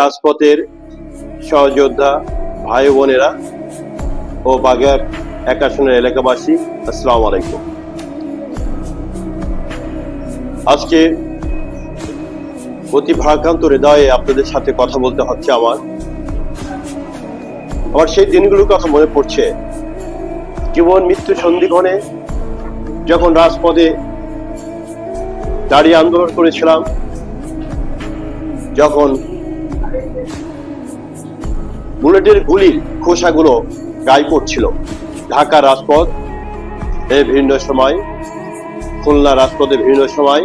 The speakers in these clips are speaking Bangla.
রাজপথের সহযোদ্ধা ভাই বোনেরা ও বাগের একাশনের এলাকাবাসী, আসসালামু আলাইকুম। আজকে অতি ভারাক্রান্ত হৃদয়ে আপনাদের সাথে কথা বলতে হচ্ছে আমার। আমার সেই দিনগুলোর কথা মনে পড়ছে। জীবন, মৃত্যু সন্ধিক্ষণে যখন রাজপথে দাঁড়িয়ে আন্দোলন করেছিলাম, যখন বুলেটের গুলির খোসাগুলো গায়ে পড়ছিল ঢাকা রাজপথ এর ভিন্ন সময়, খুলনা রাজপথে ভিন্ন সময়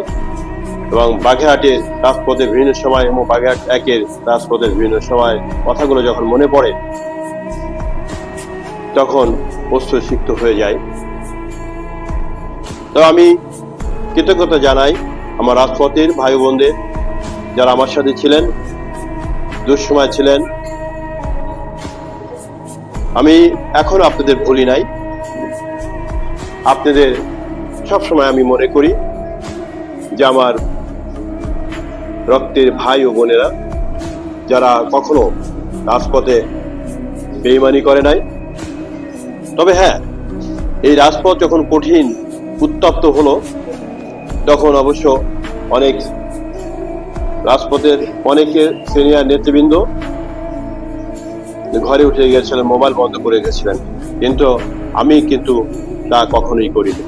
এবং বাগেরহাটের রাজপথে বিভিন্ন সময় এবং বাগেরহাট একের রাজপথে বিভিন্ন সময় কথাগুলো যখন মনে পড়ে, তখন অস্ত্র সিক্ত হয়ে যায়। তো আমি কৃতজ্ঞতা জানাই আমার রাজপথের ভাই বোনদের যারা আমার সাথে ছিলেন, দুঃসময় ছিলেন আমি এখনও আপনাদের ভুলি নাই। আপনাদের সবসময় আমি মনে করি যে আমার রক্তের ভাই ও বোনেরা, যারা কখনো রাজপথে বেইমানি করে নাই, তবে হ্যাঁ এই রাজপথ যখন কঠিন, উত্তপ্ত হলো, তখন অবশ্য অনেক রাজপথের অনেকের সিনিয়র নেতৃবৃন্দ ঘরে উঠে গেছিলেন মোবাইল বন্ধ করে গেছিলেন। কিন্তু আমি কিন্তু তা কখনোই করিনি।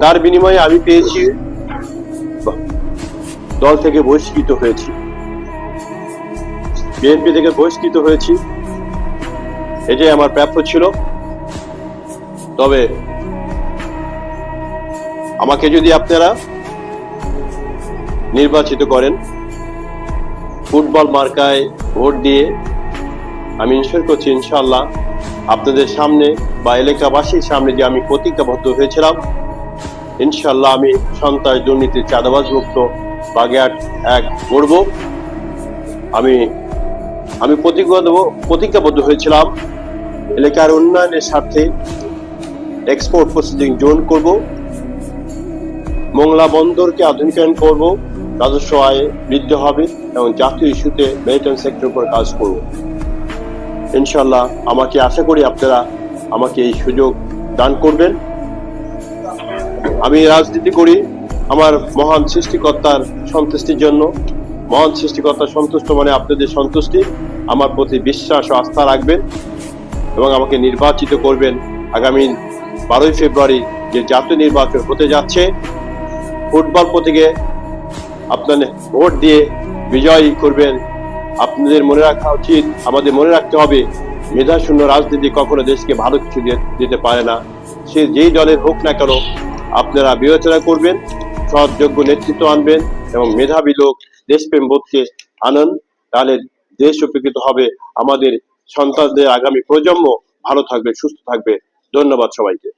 তার বিনিময়ে আমি পেয়েছি, দল থেকে বহিষ্কৃত হয়েছি। বিএনপি থেকে বহিষ্কৃত হয়েছি। এটাই আমার প্রাপ্য ছিল। তবে আমাকে যদি আপনারা নির্বাচিত করেন, ফুটবল মার্কায় ভোট দিয়ে আমি ইনশোর করছি ইনশাল্লাহ আপনাদের সামনে বা এলাকাবাসীর সামনে যে আমি প্রতিজ্ঞাবদ্ধ হয়েছিলাম ইনশাল্লাহ আমি সন্ত্রাস দুর্নীতি চাঁদাবাজ মুক্ত বাগেরহাট এক করব আমি আমি প্রতিজ্ঞা দেবো, প্রতিজ্ঞাবদ্ধ হয়েছিলাম। এলাকার উন্নয়নের স্বার্থে এক্সপোর্ট প্রসেসিং জোন করব। মোংলা বন্দরকে আধুনিকায়ন করব। রাজস্ব আয় বৃদ্ধি হবে এবং জাতীয় ইস্যুতে মেরিটাইম সেক্টর উপর কাজ করব। ইনশাল্লাহ আমাকে আশা করি আপনারা আমাকে এই সুযোগ দান করবেন। আমি রাজনীতি করি আমার মহান সৃষ্টিকর্তার সন্তুষ্টির জন্য। মহান সৃষ্টিকর্তার সন্তুষ্ট মানে আপনাদের সন্তুষ্টি, আমার প্রতি বিশ্বাস ও আস্থা রাখবেন এবং আমাকে নির্বাচিত করবেন আগামী বারোই ফেব্রুয়ারি যে জাতীয় নির্বাচন হতে যাচ্ছে। ফুটবল প্রতীকে আপনাদের ভোট দিয়ে বিজয় করবেন আপনাদের মনে রাখা উচিত, আমাদের মনে রাখতে হবে, মেধাশূন্য রাজনীতি কখনো দেশকে ভালো কিছু দিতে পারে না। সে যেই দলের হোক না কেন, আপনারা বিবেচনা করবেন সৎ যোগ্য নেতৃত্ব আনবেন এবং মেধাবী লোক দেশপ্রেম বোধকে আনন, তাহলে দেশ উপকৃত হবে। আমাদের সন্তানদের আগামী প্রজন্ম ভালো থাকবে, সুস্থ থাকবে। ধন্যবাদ সবাইকে।